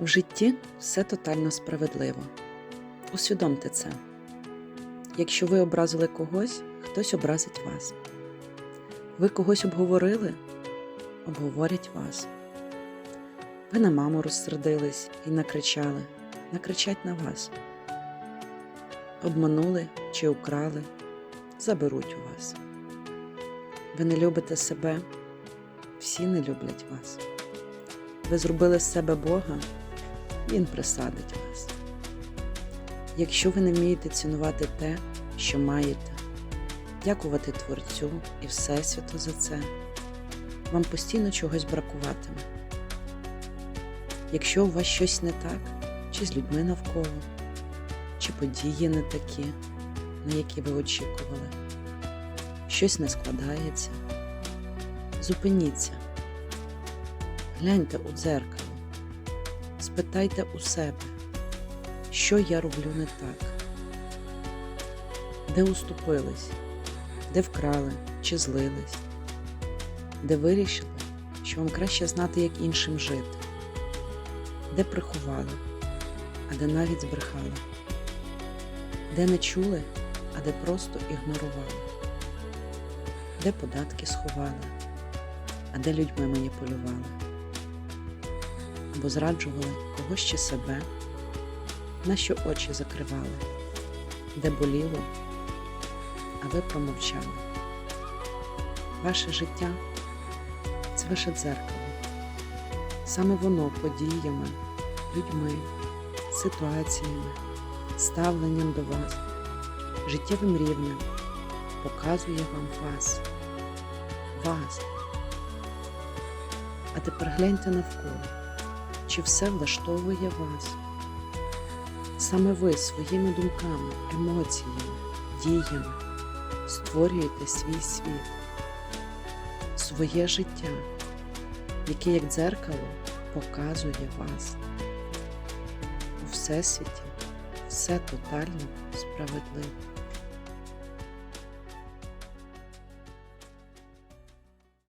В житті все тотально справедливо. Усвідомте це. Якщо ви образили когось, хтось образить вас. Ви когось обговорили, обговорять вас. Ви на маму розсердились і накричали, накричать на вас. Обманули чи украли, заберуть у вас. Ви не любите себе, всі не люблять вас. Ви зробили з себе Бога, Він присадить вас. Якщо ви не вмієте цінувати те, що маєте, дякувати Творцю і Всесвіту за це, вам постійно чогось бракуватиме. Якщо у вас щось не так, чи з людьми навколо, чи події не такі, на які ви очікували, щось не складається, зупиніться. Гляньте у дзеркало, спитайте у себе, що я роблю не так, де уступились, де вкрали? Чи злились, де вирішили, що вам краще знати, як іншим жити, де приховали, а де навіть збрехали, де не чули, а де просто ігнорували, де податки сховали, а де людьми маніпулювали або зраджували когось чи себе, на що очі закривали, де боліло, а ви промовчали. Ваше життя це ваше дзеркало. Саме воно подіями, людьми, ситуаціями, ставленням до вас, життєвим рівнем показує вам вас, вас. А тепер гляньте навколо чи все влаштовує вас. Саме ви своїми думками, емоціями, діями створюєте свій світ, своє життя, яке як дзеркало показує вас. У Всесвіті все тотально справедливо.